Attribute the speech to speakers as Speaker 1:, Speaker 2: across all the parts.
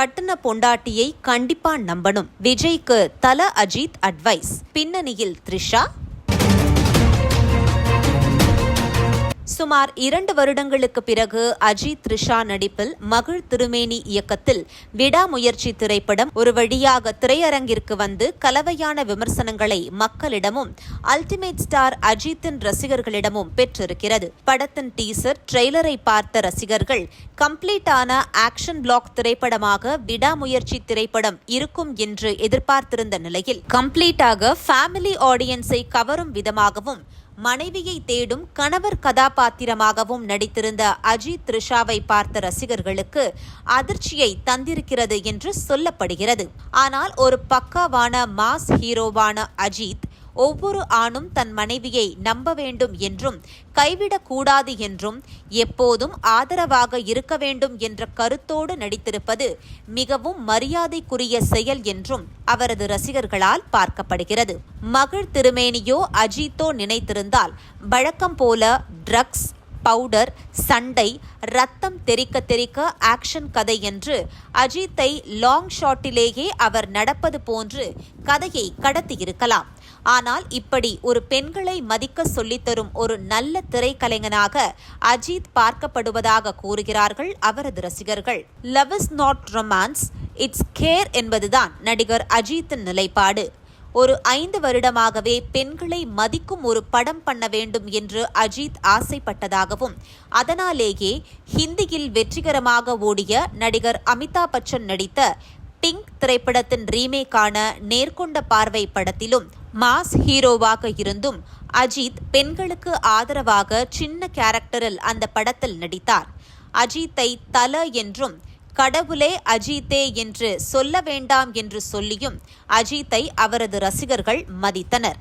Speaker 1: கட்டுன பொண்டாட்டியை கண்டிப்பா நம்பணும். விஜய்க்கு தல அஜித் அட்வைஸ் பின்னணியில் த்ரிஷா சுமார் இரண்டு வருடங்களுக்கு பிறகு அஜித் த்ரிஷா நடிப்பில் மகிழ் திருமேனி இயக்கத்தில் விடாமுயற்சி திரைப்படம் ஒரு வழியாக திரையரங்கிற்கு வந்து கலவையான விமர்சனங்களை மக்களிடமும் அல்டிமேட் ஸ்டார் அஜித்தின் ரசிகர்களிடமும் பெற்றிருக்கிறது. படத்தின் டீசர் ட்ரெய்லரை பார்த்த ரசிகர்கள் கம்ப்ளீட்டான ஆக்ஷன் பிளாக் திரைப்படமாக விடாமுயற்சி திரைப்படம் இருக்கும் என்று எதிர்பார்த்திருந்த நிலையில் கம்ப்ளீட்டாக ஃபேமிலி ஆடியன்ஸை கவரும் விதமாகவும் மனைவியை தேடும் கணவர் கதாபாத்திரமாகவும் நடித்திருந்த அஜித் த்ரிஷாவை பார்த்த ரசிகர்களுக்கு அதிர்ச்சியை தந்திருக்கிறது என்று சொல்லப்படுகிறது. ஆனால் ஒரு பக்காவான மாஸ் ஹீரோவான அஜித் ஒவ்வொரு ஆணும் தன் மனைவியை நம்ப வேண்டும் என்றும் கைவிடக்கூடாது என்றும் எப்போதும் ஆதரவாக இருக்க வேண்டும் என்ற கருத்தோடு நடித்திருப்பது மிகவும் மரியாதைக்குரிய செயல் என்றும் அவரது ரசிகர்களால் பார்க்கப்படுகிறது. மகிழ் திருமேனியோ அஜித்தோ நினைத்திருந்தால் வழக்கம் போல ட்ரக்ஸ் பவுடர் சண்டை ரத்தம் தெரிக்க தெறிக்க ஆக்ஷன் கதை என்று அஜித்தை லாங் ஷாட்டிலேயே அவர் நடப்பது போன்று கதையை கடத்தியிருக்கலாம். ஆனால் இப்படி ஒரு பெண்களை மதிக்க சொல்லித்தரும் ஒரு நல்ல திரைக்கலைஞனாக அஜித் பார்க்கப்படுவதாக கூறுகிறார்கள் அவரது ரசிகர்கள். Love is not romance it's care என்பதுதான் நடிகர் அஜித்தின் நிலைப்பாடு. ஒரு ஐந்து வருடமாகவே பெண்களை மதிக்கும் ஒரு படம் பண்ண வேண்டும் என்று அஜித் ஆசைப்பட்டதாகவும் அதனாலேயே ஹிந்தியில் வெற்றிகரமாக ஓடிய நடிகர் அமிதாப் பச்சன் நடித்த பிங்க் திரைப்படத்தின் ரீமேக்கான நேர்கொண்ட பார்வை படத்திலும் மாஸ் ஹீரோவாக இருந்தும் அஜித் பெண்களுக்கு ஆதரவாக சின்ன கேரக்டரில் அந்த படத்தில் நடித்தார். அஜித்தை தல என்றும் கடவுளே அஜித்தே என்று சொல்ல வேண்டாம் என்று சொல்லியும் அஜித்தை அவரது ரசிகர்கள் மதித்தனர்.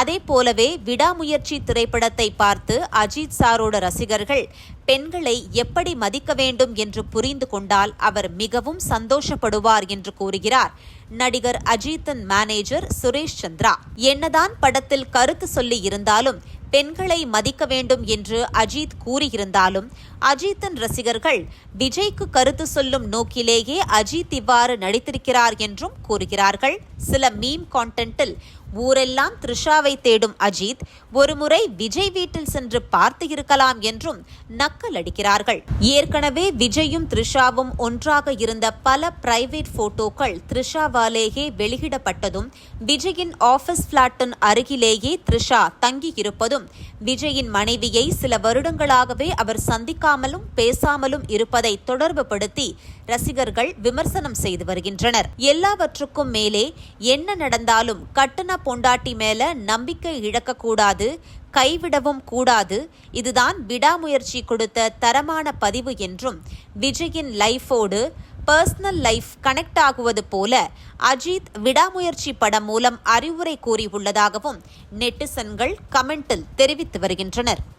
Speaker 1: அதே போலவே விடாமுயற்சி திரைப்படத்தை பார்த்து அஜித் சாரோட ரசிகர்கள் பெண்களை எப்படி மதிக்க வேண்டும் என்று புரிந்து கொண்டால் அவர் மிகவும் சந்தோஷப்படுவார் என்று கூறுகிறார். நடிகர் அஜித்தின் மேனேஜர் சுரேஷ் சந்திரா. என்னதான் படத்தில் கருத்து சொல்லி இருந்தாலும் பெண்களை மதிக்க வேண்டும் என்று அஜித் கூறியிருந்தாலும் அஜித்தின் ரசிகர்கள் விஜய்க்கு கருத்து சொல்லும் நோக்கிலேயே அஜித் இவ்வாறு நடித்திருக்கிறார் என்றும் கூறுகிறார்கள். சில மீம் கான்டென்ட்டில் ஊரெல்லாம் த்ரிஷாவை தேடும் அஜித் ஒருமுறை விஜய் வீட்டில் சென்று பார்த்து இருக்கலாம் என்றும் நக்கல் அடிக்கிறார்கள். ஏற்கனவே விஜயும் த்ரிஷாவும் ஒன்றாக இருந்த பல பிரைவேட் போட்டோக்கள் த்ரிஷாவாலேயே வெளியிடப்பட்டதும் விஜயின் ஆபீஸ் பிளாட்டின் அருகிலேயே த்ரிஷா தங்கியிருப்பதும் விஜயின் மனைவியை சில வருடங்களாகவே அவர் சந்திக்காமலும் பேசாமலும் இருப்பதை தொடர்புபடுத்தி ரசிகர்கள் விமர்சனம் செய்து வருகின்றனர். எல்லாவற்றுக்கும் மேலே என்ன நடந்தாலும் கட்டுன பொண்டாட்டி மேல நம்பிக்கை இழக்கக்கூடாது கைவிடவும் கூடாது. இதுதான் விடாமுயற்சி கொடுத்த தரமான பதிவு என்றும் விஜயின் லைஃபோடு பர்சனல் லைஃப் கனெக்ட் ஆகுவது போல அஜித் விடாமுயற்சி படம் மூலம் அறிவுரை கூறியுள்ளதாகவும் நெட்டிசன்கள் கமெண்டில் தெரிவித்து வருகின்றனர்.